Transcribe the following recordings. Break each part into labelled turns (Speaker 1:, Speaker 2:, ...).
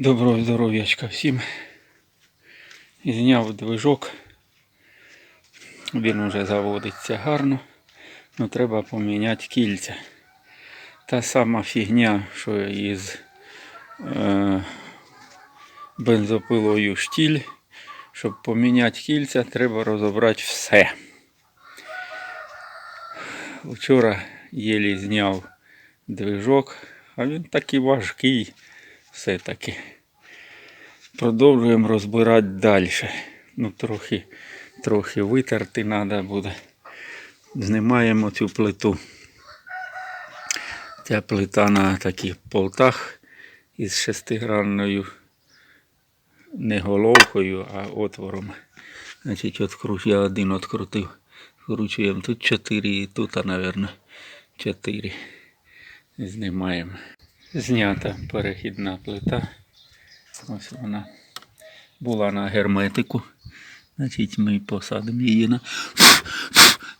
Speaker 1: Доброго здоров'ячка всім. Зняв движок. Він вже заводиться гарно. але треба поміняти кільця. Та сама фігня, що із е, бензопилою штіль. Щоб поміняти кільця, треба розібрати все. Вчора єлі зняв движок, а він такий важкий все-таки. Продовжуємо розбирати далі. Ну, трохи, трохи витерти треба буде. Знімаємо цю плиту. Ця плита на таких полтах із шестигранною не головкою, а отвором. Значить, откруч, я один відкрутив. Вкручуємо тут 4 і тут, мабуть, 4. Знімаємо. Знята перехідна плита. Ось вона була на герметику. Значить, ми посадимо її на,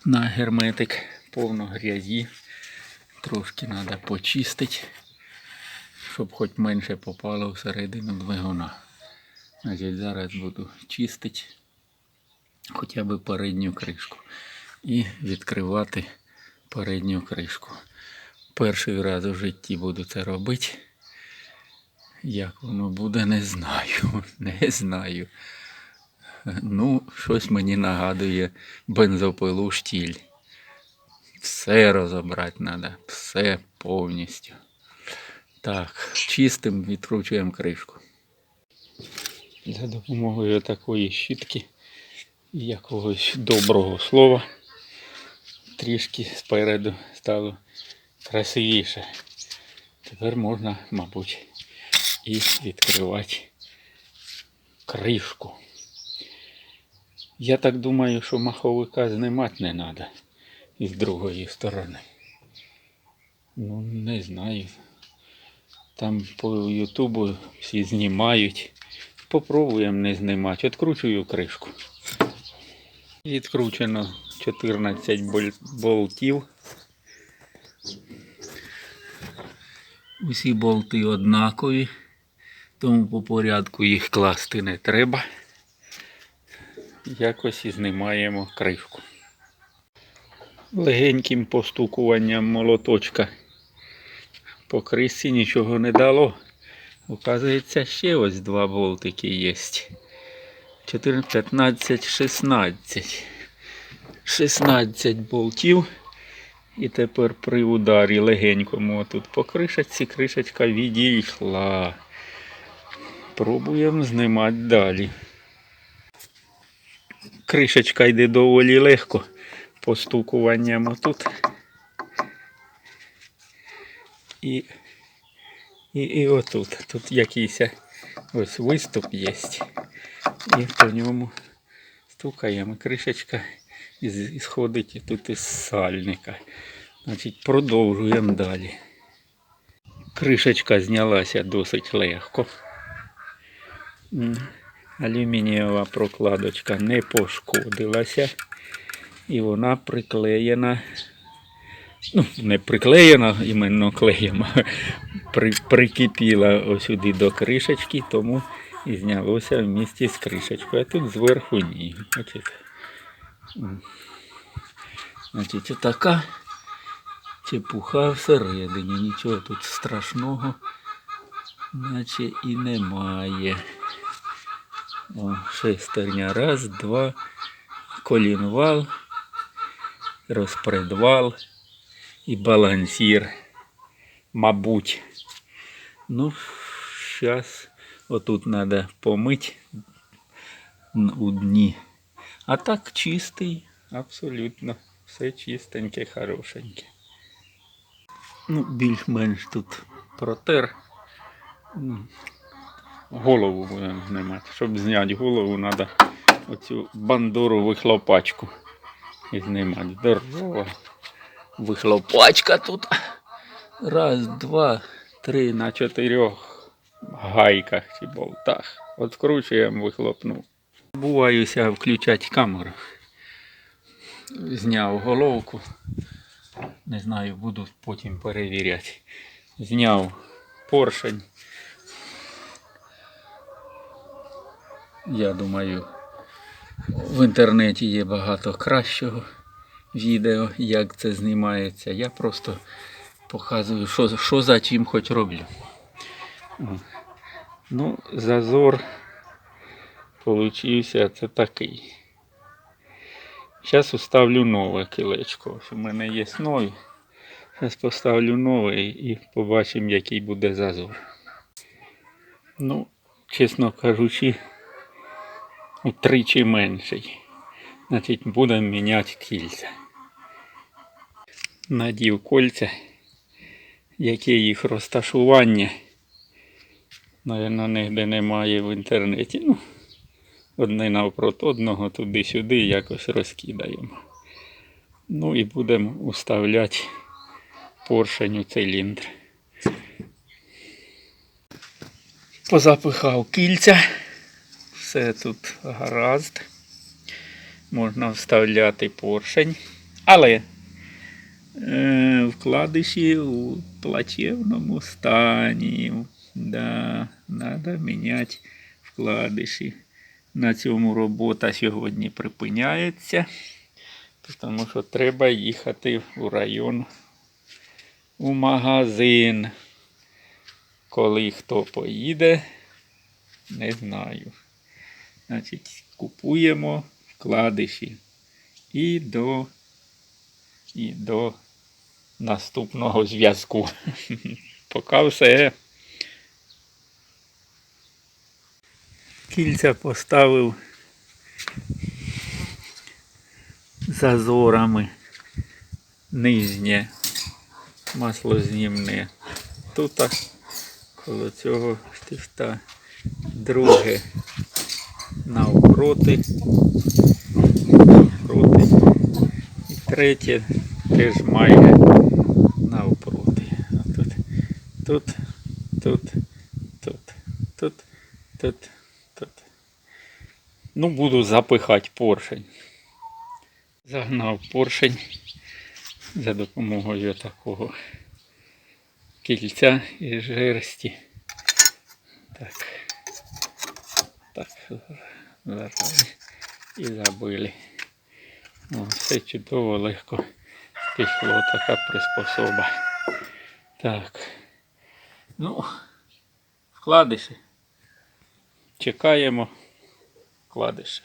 Speaker 1: на герметик. Повно грязі. Трошки треба почистити, щоб хоч менше попало всередину двигуна. Значить, зараз буду чистити хоча б передню кришку. І відкривати передню кришку. Перший раз у житті буду це робити. Як воно буде, не знаю. Не знаю. Ну, щось мені нагадує бензопилу штіль. Все розібрати треба, все повністю. Так, чистим відкручуємо кришку. За допомогою такої щітки і якогось доброго слова трішки спереду стало красивіше. Тепер можна, мабуть, і відкривати кришку. Я так думаю, що маховика знімати не треба із другої сторони. Ну, не знаю. Там по Ютубу всі знімають. Попробуємо не знімати. Откручую кришку. Відкручено 14 боль- болтів. Усі болти однакові, тому по порядку їх класти не треба. Якось і знімаємо кришку. Легеньким постукуванням молоточка по кришці нічого не дало. Оказується, ще ось два болтики є. 14, 15, 16. 16 болтів. І тепер при ударі легенькому тут по кришечці, кришечка відійшла. Пробуємо знімати далі. Кришечка йде доволі легко. Постукуванням отут. І, і, і отут. Тут якийсь ось виступ є. І по ньому стукаємо. Кришечка ісходить тут із сальника. Значить, продовжуємо далі. Кришечка знялася досить легко. Алюмінієва прокладочка не пошкодилася. І вона приклеєна. Ну, не приклеєна іменно клеєм, а при, прикипіла ось сюди до кришечки, тому і знялося в місті з кришечкою. А тут зверху ні. Бачите? Значить, отака чепуха всередині. Нічого тут страшного, наче і немає. О, шестерня. Раз, два, колінвал, розпредвал і балансір. Мабуть. Ну, зараз отут треба помити у дні. А так чистий, абсолютно. Все чистеньке, хорошеньке. Ну, більш-менш тут протер. Голову будемо знімати. Щоб зняти голову, треба оцю бандуру вихлопачку знімати. Здорова. Вихлопачка тут. Раз, два, три на чотирьох гайках чи болтах. Откручуємо вихлопну. Буваюся включати камеру. Зняв головку. Не знаю, буду потім перевіряти. Зняв поршень. Я думаю, в інтернеті є багато кращого відео, як це знімається. Я просто показую, що, що за чим хоч роблю. Ну, зазор получився це такий. Зараз уставлю нове кілечко. У мене є нові. Зараз поставлю нове і побачимо, який буде зазор. Ну, чесно кажучи, утричі менший. Значить, будемо міняти кільця. Надів кольця, яке їх розташування. Наверно, ніде немає в інтернеті. Ну, одне навпроти одного туди-сюди якось розкидаємо. Ну і будемо уставляти поршень у циліндр. Позапихав кільця. Все тут гаразд. Можна вставляти поршень. Але е, вкладиші у плачевному стані. Да, треба міняти вкладиші. На цьому робота сьогодні припиняється, тому що треба їхати у район у магазин. Коли хто поїде, не знаю. Значить, купуємо вкладиші і до, і до наступного зв'язку. Поки все. Кільця поставив зазорами нижнє маслознімне. Тут коло цього штифта друге навпроти. навпроти. І третє теж майже навпроти. А тут, тут, тут, тут, тут, тут. Ну, буду запихати поршень. Загнав поршень за допомогою такого кільця і жерсті. Так. Так. Зараз і забили. О, все чудово, легко пішло така приспособа. Так. Ну, вкладиші. Чекаємо вкладиші.